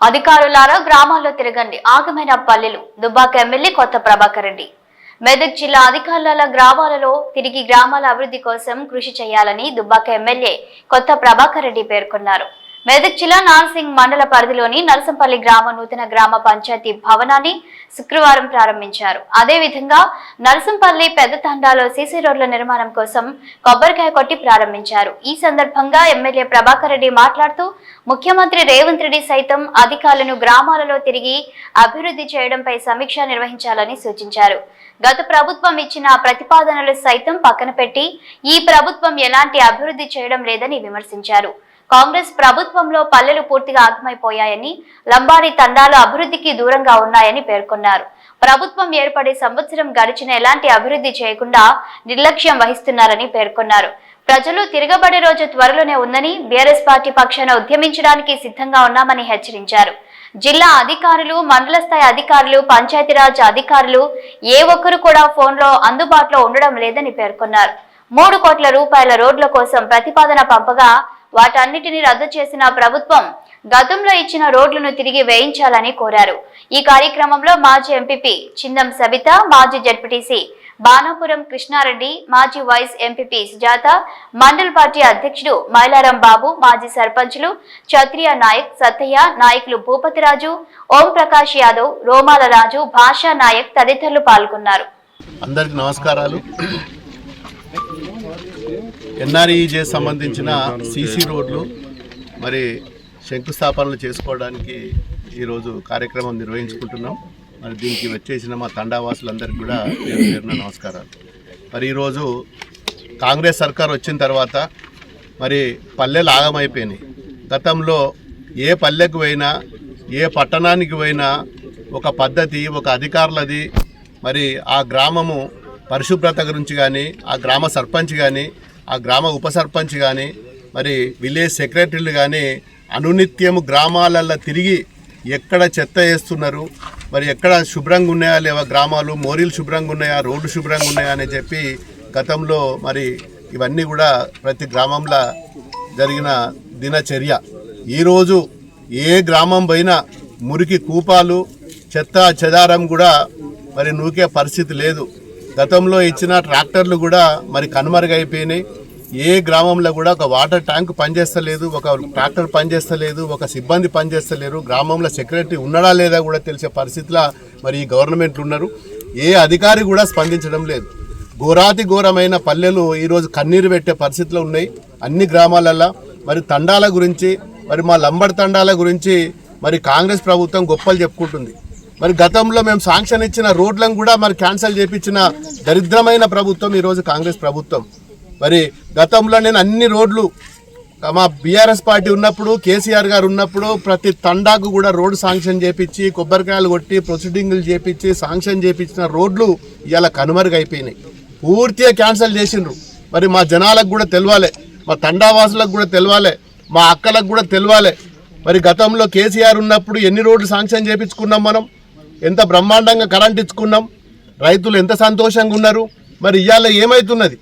అధికారులారా గ్రామాల్లో తిరగండి. ఆగమైన పల్లెలు. దుబ్బాక ఎమ్మెల్యే కొత్త ప్రభాకర్ రెడ్డి. మెదక్ జిల్లా అధికారుల గ్రామాలలో తిరిగి గ్రామాల అభివృద్ధి కోసం కృషి చేయాలని దుబ్బాక ఎమ్మెల్యే కొత్త ప్రభాకర్ రెడ్డి పేర్కొన్నారు. మెదక్ జిల్లా నాన్సింగ్ మండల పరిధిలోని నరసంపల్లి గ్రామ నూతన గ్రామ పంచాయతీ భవనాన్ని శుక్రవారం ప్రారంభించారు. అదేవిధంగా నరసంపల్లి పెద్ద తండాలో సీసీ రోడ్ల నిర్మాణం కోసం కొబ్బరికాయ కొట్టి ప్రారంభించారు. ఈ సందర్భంగా ఎమ్మెల్యే ప్రభాకర్ రెడ్డి మాట్లాడుతూ ముఖ్యమంత్రి రేవంత్ రెడ్డి సైతం అధికారులను గ్రామాలలో తిరిగి అభివృద్ధి చేయడంపై సమీక్ష నిర్వహించాలని సూచించారు. గత ప్రభుత్వం ఇచ్చిన ప్రతిపాదనలు సైతం పక్కన పెట్టి ఈ ప్రభుత్వం ఎలాంటి అభివృద్ధి చేయడం లేదని విమర్శించారు. కాంగ్రెస్ ప్రభుత్వంలో పల్లెలు పూర్తిగా ఆగమైపోయాయని లంబాడి తండాలు అభివృద్ధికి దూరంగా ఉన్నాయని పేర్కొన్నారు. ప్రభుత్వం ఏర్పడే సంవత్సరం గడిచిన ఎలాంటి అభివృద్ధి చేయకుండా నిర్లక్ష్యం వహిస్తున్నారని పేర్కొన్నారు. ప్రజలు తిరగబడే రోజు త్వరలోనే ఉందని బీఆర్ఎస్ పార్టీ పక్షాన ఉద్యమించడానికి సిద్ధంగా ఉన్నామని హెచ్చరించారు. జిల్లా అధికారులు మండల స్థాయి అధికారులు పంచాయతీరాజ్ అధికారులు ఏ ఒక్కరు కూడా ఫోన్లో అందుబాటులో ఉండడం లేదని పేర్కొన్నారు. మూడు కోట్ల రూపాయల రోడ్ల కోసం ప్రతిపాదన పంపగా వాటన్నిటిని రద్దు చేసిన ప్రభుత్వం గతంలో ఇచ్చిన రోడ్లను తిరిగి వేయించాలని కోరారు. ఈ కార్యక్రమంలో మాజీ ఎంపీపీ చిందం సబిత మాజీ జడ్పీటీసీ బాణాపురం కృష్ణారెడ్డి మాజీ vice MPP Sujatha mandal party అధ్యక్షుడు మైలారం బాబు మాజీ సర్పంచులు క్షత్రియ నాయక్ సత్తయ్య నాయకులు భూపతిరాజు ఓం ప్రకాష్ యాదవ్ రోమాల రాజు భాషా నాయక్ తదితరులు పాల్గొన్నారు. అందరికి నమస్కారాలు. ఎన్ఆర్ఈజే సంబంధించిన సీసీ రోడ్లు మరి శంకుస్థాపనలు చేసుకోవడానికి ఈరోజు కార్యక్రమం నిర్వహించుకుంటున్నాం. మరి దీనికి వచ్చేసిన మా తండావాసులందరికీ కూడా పేరు పేరున నమస్కారాలు. మరి ఈరోజు కాంగ్రెస్ సర్కార్ వచ్చిన తర్వాత మరి పల్లెలు ఆగమైపోయినాయి గతంలో ఏ పల్లెకు పోయినా ఏ పట్టణానికి పోయినా ఒక పద్ధతి ఒక అధికారులది. మరి ఆ గ్రామము పరిశుభ్రత గురించి కానీ ఆ గ్రామ సర్పంచ్ కానీ ఆ గ్రామ ఉప సర్పంచ్ కానీ మరి విలేజ్ సెక్రటరీలు కానీ అనునిత్యము గ్రామాలల్లో తిరిగి ఎక్కడ చెత్త వేస్తున్నారు? మరి ఎక్కడ శుభ్రంగా ఉన్నాయా లేవా గ్రామాలు? మోరీలు శుభ్రంగా ఉన్నాయా? రోడ్డు శుభ్రంగా ఉన్నాయా అని చెప్పి గతంలో మరి ఇవన్నీ కూడా ప్రతి గ్రామంలో జరిగిన దినచర్య. ఈరోజు ఏ గ్రామం పోయినా మురికి కూపాలు చెత్త చెదారం కూడా మరి నూకే పరిస్థితి లేదు. గతంలో ఇచ్చిన ట్రాక్టర్లు కూడా మరి కనుమరుగైపోయినాయి. ఏ గ్రామంలో కూడా ఒక వాటర్ ట్యాంక్ పనిచేస్తలేదు ఒక ట్రాక్టర్ పనిచేస్తలేదు ఒక సిబ్బంది పనిచేస్తలేరు. గ్రామంలో సెక్రటరీ ఉన్నాడా లేదా కూడా తెలిసే పరిస్థితిలో మరి ఈ గవర్నమెంట్లు ఉన్నారు. ఏ అధికారి కూడా స్పందించడం లేదు. ఘోరాతి ఘోరమైన పల్లెలు ఈరోజు కన్నీరు పెట్టే పరిస్థితిలో ఉన్నాయి. అన్ని గ్రామాలల్లో మరి తండాల గురించి మరి మా లంబడి తండాల గురించి మరి కాంగ్రెస్ ప్రభుత్వం గొప్పలు చెప్పుకుంటుంది. మరి గతంలో మేము శాంక్షన్ ఇచ్చిన రోడ్లను కూడా మరి క్యాన్సిల్ చేపించిన దరిద్రమైన ప్రభుత్వం ఈరోజు కాంగ్రెస్ ప్రభుత్వం. మరి గతంలో నేను అన్ని రోడ్లు మా బీఆర్ఎస్ పార్టీ ఉన్నప్పుడు కేసీఆర్ గారు ఉన్నప్పుడు ప్రతి తండాకు కూడా రోడ్డు శాంక్షన్ చేపించి కొబ్బరికాయలు కొట్టి ప్రొసీడింగ్లు చేపించి శాంక్షన్ చేపించిన రోడ్లు ఇవాళ కనుమరుగైపోయినాయి. పూర్తిగా క్యాన్సిల్ చేసిండ్రు. మరి మా జనాలకు కూడా తెలియాలి మా తండావాసులకు కూడా తెలియాలి మా అక్కలకు కూడా తెలియాలి మరి గతంలో కేసీఆర్ ఉన్నప్పుడు ఎన్ని రోడ్లు శాంక్షన్ చేపించుకున్నాం మనం? ఎంత బ్రహ్మాండంగా కరెంట్ ఇచ్చుకున్నాం? రైతులు ఎంత సంతోషంగా ఉన్నారు? మరి ఇవాళ ఏమవుతున్నది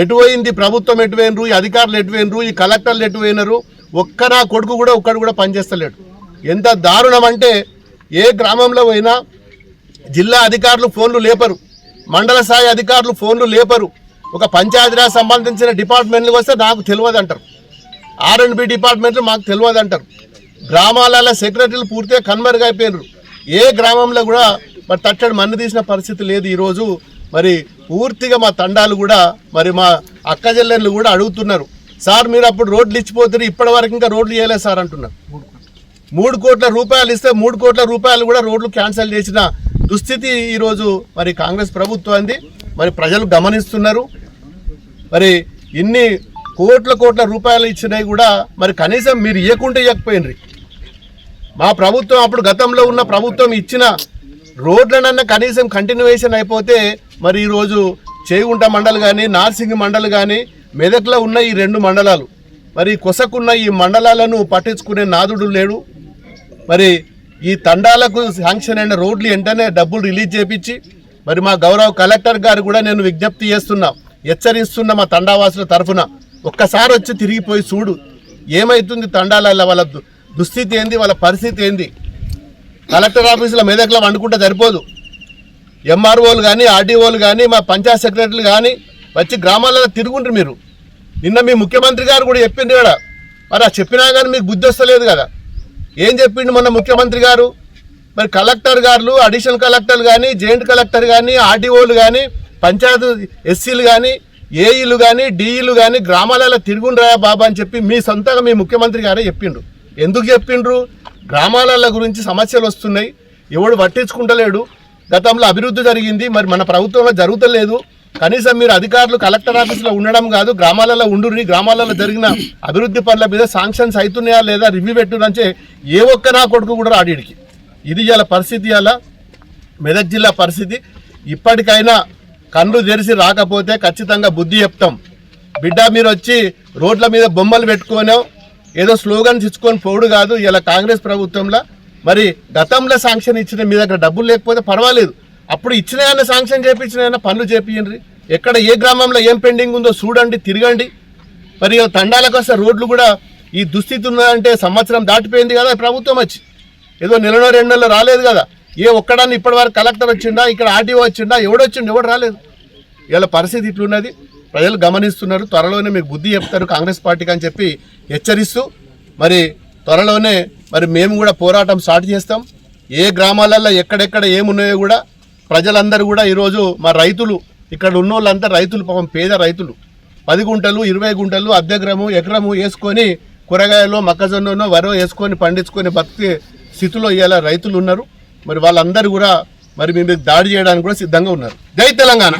ఎటుపోయింది ప్రభుత్వం ఎటు ఈ అధికారులు ఎటువైనరు ఈ కలెక్టర్లు ఎటువైనరు ఒక్క నా కొడుకు కూడా ఒక్కడు కూడా పనిచేస్తలేడు. ఎంత దారుణం అంటే ఏ గ్రామంలో పోయినా జిల్లా అధికారులు ఫోన్లు లేపరు. మండల స్థాయి అధికారులు ఫోన్లు లేపరు. ఒక పంచాయతీరాజ్ సంబంధించిన డిపార్ట్మెంట్లకు వస్తే నాకు తెలియదు అంటారు ఆర్ అండ్ బి డిపార్ట్మెంట్లు మాకు తెలియదు అంటారు గ్రామాలలో సెక్రటరీలు పూర్తిగా కన్మరుగైపోయినారు. ఏ గ్రామంలో కూడా మరి తట్టడి మన్ను తీసిన పరిస్థితి లేదు ఈరోజు మరి పూర్తిగా మా తండాలు కూడా మరి మా అక్క చెల్లెళ్ళు కూడా అడుగుతున్నారు. సార్ మీరు అప్పుడు రోడ్లు ఇచ్చిపోతారు ఇప్పటి వరకు ఇంకా రోడ్లు చేయలేదు సార్ అంటున్నారు. మూడు కోట్ల రూపాయలు ఇస్తే మూడు కోట్ల రూపాయలు కూడా రోడ్లు క్యాన్సిల్ చేసిన దుస్థితి ఈరోజు మరి కాంగ్రెస్ ప్రభుత్వాన్ని మరి ప్రజలు గమనిస్తున్నారు. మరి ఇన్ని కోట్ల కోట్ల రూపాయలు ఇచ్చినాయి కూడా మరి కనీసం మీరు ఇవ్వకుంటే ఇవ్వకపోయినరి మా ప్రభుత్వం అప్పుడు గతంలో ఉన్న ప్రభుత్వం ఇచ్చిన రోడ్లనన్నా కనీసం కంటిన్యూవేషన్ అయిపోతే మరి ఈరోజు చేగుంట మండలి కానీ నార్సింగ్ మండలి కానీ మెదక్లో ఉన్న ఈ రెండు మండలాలు. మరి కొసకున్న ఈ మండలాలను పట్టించుకునే నాదుడు లేడు. మరి ఈ తండాలకు శాంక్షన్ అయిన రోడ్లు వెంటనే డబ్బులు రిలీజ్ చేపించి మరి మా గౌరవ కలెక్టర్ గారు కూడా నేను విజ్ఞప్తి చేస్తున్నా హెచ్చరిస్తున్న మా తండావాసుల తరఫున. ఒక్కసారి వచ్చి తిరిగిపోయి చూడు ఏమైతుంది తండాల వాళ్ళ దుస్థితి ఏంది? వాళ్ళ పరిస్థితి ఏంది? కలెక్టర్ ఆఫీసులో మెదక్లో వండుకుంటే సరిపోదు. ఎంఆర్ఓలు కానీ ఆర్డీఓలు కానీ మా పంచాయత్ సెక్రటరీలు కానీ వచ్చి గ్రామాలలో తిరుగుంటారు మీరు. నిన్న మీ ముఖ్యమంత్రి గారు కూడా చెప్పింది కూడా మరి ఆ చెప్పినా కానీ మీకు బుద్ధి వస్తలేదు కదా. ఏం చెప్పిండు మొన్న ముఖ్యమంత్రి గారు? మరి కలెక్టర్ గారు అడిషనల్ కలెక్టర్లు కానీ జాయింట్ కలెక్టర్ కానీ ఆర్డీఓలు కానీ పంచాయత్ ఎస్సీలు కానీ ఏఈలు కానీ డిఈలు కానీ గ్రామాలలో తిరుగుండ్రా బాబా అని చెప్పి మీ సొంతంగా మీ ముఖ్యమంత్రి గారే చెప్పిండు. ఎందుకు చెప్పిండ్రు? గ్రామాల గురించి సమస్యలు వస్తున్నాయి. ఎవడు పట్టించుకుంటలేడు. గతంలో అభివృద్ధి జరిగింది. మరి మన ప్రభుత్వంలో జరుగుతలేదు. కనీసం మీరు అధికారులు కలెక్టర్ ఆఫీస్లో ఉండడం కాదు గ్రామాలలో ఉండుర్రి గ్రామాలలో జరిగిన అభివృద్ధి పనుల మీద శాంక్షన్స్ అవుతున్నాయా లేదా రివ్యూ పెట్టునంటే ఏ ఒక్క నా కొడుకు కూడా రాడిడికి ఇది ఇలా పరిస్థితి అలా మెదక్ జిల్లా పరిస్థితి. ఇప్పటికైనా కళ్ళు తెరిచి రాకపోతే ఖచ్చితంగా బుద్ధి చెప్తాం. బిడ్డ మీరు వచ్చి రోడ్ల మీద బొమ్మలు పెట్టుకోనో ఏదో స్లోగన్స్ ఇచ్చుకొని పోడు కాదు ఇలా కాంగ్రెస్ ప్రభుత్వంలో మరి గతంలో శాంక్షన్ ఇచ్చిన మీ దగ్గర డబ్బులు లేకపోతే పర్వాలేదు. అప్పుడు ఇచ్చిన ఏమైనా శాంక్షన్ చేయించిన పనులు చేపియండి ఎక్కడ ఏ గ్రామంలో ఏం పెండింగ్ ఉందో చూడండి తిరగండి. మరి తండాలకు వస్తే రోడ్లు కూడా ఈ దుస్థితి ఉన్నదంటే సంవత్సరం దాటిపోయింది కదా ప్రభుత్వం వచ్చి. ఏదో నెలలో రెండు నెలలు రాలేదు కదా. ఏ ఒక్కడాన్ని ఇప్పటివరకు కలెక్టర్ వచ్చిండా ఇక్కడ ఆర్టీఓ వచ్చిండా ఎవడొచ్చిండు ఎవడు రాలేదు. ఇలా పరిస్థితి ఇట్లున్నది. ప్రజలు గమనిస్తున్నారు. త్వరలోనే మీకు బుద్ధి చెప్తారు కాంగ్రెస్ పార్టీకి అని చెప్పి హెచ్చరిస్తూ మరి త్వరలోనే మరి మేము కూడా పోరాటం స్టార్ట్ చేస్తాం. ఏ గ్రామాలలో ఎక్కడెక్కడ ఏమున్నాయో కూడా ప్రజలందరూ కూడా ఈరోజు మా రైతులు ఇక్కడ ఉన్న వాళ్ళంతా రైతులు పాపం పేద రైతులు. పది గుంటలు ఇరవై గుంటలు అర్ధగ్రము ఎకరము వేసుకొని కూరగాయలు మొక్కజొన్ననో వరో వేసుకొని పండించుకొని బతికే స్థితిలో ఇలా రైతులు ఉన్నారు. మరి వాళ్ళందరూ కూడా మరి మీ దాడి చేయడానికి కూడా సిద్ధంగా ఉన్నారు. జై తెలంగాణ!